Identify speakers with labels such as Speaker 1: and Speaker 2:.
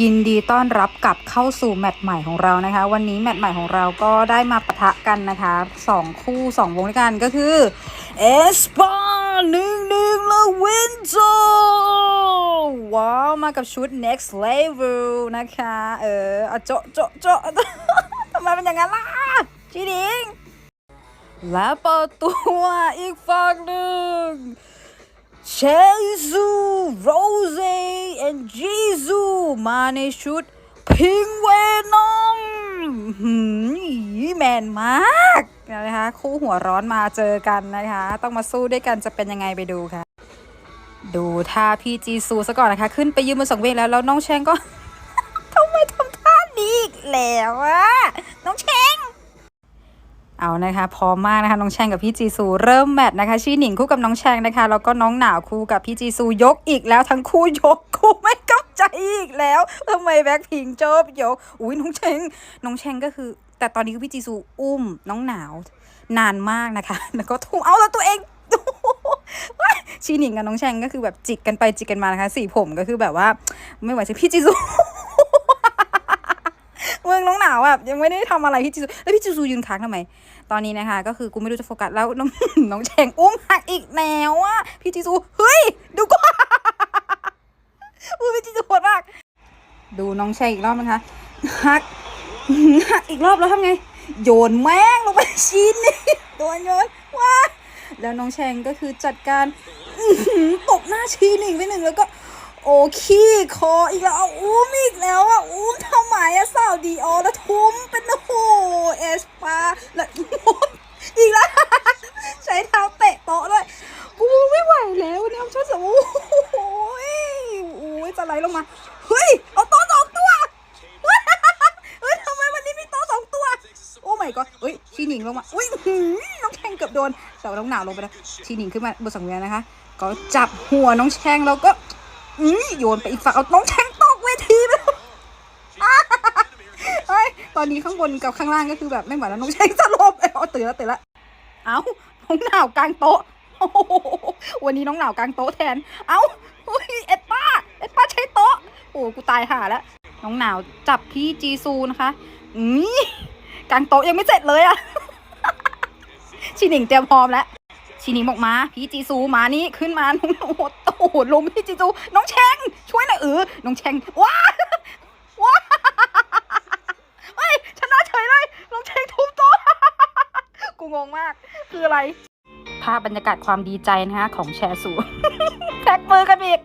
Speaker 1: ยินดีต้อนรับกลับเข้าสู่แมตช์ใหม่ของเรานะคะ วันนี้แมตช์ใหม่ของเราก็ได้มาปะทะกันนะคะสองคู่สองวงด้วยกันก็คือเอสปาหนึ่งหนึ่งและวินโจว้าว มากับชุด next level นะคะ เอออะโจะโจะโจะทำไมเป็นอย่างนั้นล่ะจีดิงและเปิดตัวอีกฝั่งหนึ่งเชซูโรเซและ จีซูมาในชุดพิงเวนอมแมนมากนะคะคู่หัวร้อนมาเจอกันนะคะ ต้องมาสู้ด้วยกันจะเป็นยังไงไปดูค่ะ ดูท่าพี่จีซูซะก่อนนะคะ ขึ้นไปยืนบนสังเวียนแล้วแล้วน้องแชงก็ทำไมทำท่านี้อีกแล้วอะน้องแชง เอานะคะพร้อมมากนะคะน้องแชงกับพี่จีซูเริ่มแมตช์นะคะชีหนิงคู่กับน้องแชงนะคะแล้วก็น้องหนาวคู่กับพี่จีซูยกอีกแล้วทั้งคู่ยกคู่ไม่กำใจอีกแล้วทำไมแบ็คพิงชอบยกอุ้ยน้องแชงน้องแชงก็คือ แต่ตอนนี้คือพี่จีซูอุ้มน้องหนาวนานมากนะคะ แล้วก็ทุ่มเอาแล้วตัวเองชีหนิงกับน้องแชงก็คือแบบจิกกันไปจิกกันมานะคะสีผมก็คือแบบว่า ไม่ไหวสิพี่จีซู น้องหนาวแบบยังไม่ได้ทำอะไรพี่จิซูแล้วพี่จิซูยืนค้างทำไม ตอนนี้นะคะ ก็คือกูไม่รู้จะโฟกัสแล้วน้องน้องแฉงอุ้มหักอีกแล้วอะพี่จิซูเฮ้ยดูก่อนอุ้ยพี่จิซูโหดมาก ดูน้องแฉงอีกรอบนะคะหักหักอีกรอบแล้วทำไง โยนแม่งลงไปชิ้นนี่โดนโยนว้าแล้วน้องแชงก็คือจัดการอื้อหือตบหน้าชีหนึ่งไปหนึ่งแล้วก็ โอขี้คออีกแล้วเอาอุ้มอีกแล้วอะอุ้มทำไมอะสาวดีออแล้วทุ่มเป็นโอ้โหเอสปาแล้วอีกแล้ว ใช้เท้าเตะโต๊ะด้วยกูไม่ไหวแล้วเนี่ยช่วยสมโอ้โหโอ้ยจะไหลลงมาเฮ้ยเอาโต๊ะสองตัวเฮ้ยทำไมวันนี้มีโต๊ะสองตัว โอ้ my god เฮ้ยชีหนิงลงมาอุ้ยน้องแชงเกือบโดนแต่ว่าน้องหนาวลงไปแล้วชีหนิงขึ้นมาบนสังเวียนนะคะ ก็จับหัวน้องแช่งแล้วก็ อืมโยนไปอีกฝั่งเอาน้องแชงตกเวทีไปแล้วอ้าเฮ้ยตอนนี้ข้างบนกับข้างล่างก็คือแบบไม่ไหวแล้วน้องแชงสลบเอาตื่นแล้วตื่นแล้วเอาน้องหนาวกลางโต๊ะวันนี้น้องหนาวกลางโต๊ะแทน เอาเอ็ดป้า เอ็ดป้าใช้โต๊ะ โอ้ กูตายห่าแล้ว น้องหนาวจับพี่จีซูนะคะนี่กลางโต๊ะยังไม่เสร็จเลยอะชิหนิงเตรียมพร้อมแล้ว ชินิงบอกมา พี่จีซูมานี่ขึ้นมา น้องโอ้ โอ้โหลมพี่จีจูน้องแชงช่วยหน่อยเออน้องแชงว้าว้าเฮ้ยชนะเฉยเลยน้องแชงทุบโต๊ะกูงงมาก คืออะไร ภาพบรรยากาศความดีใจนะฮะของแชร์สูแพ็กมือกันอีก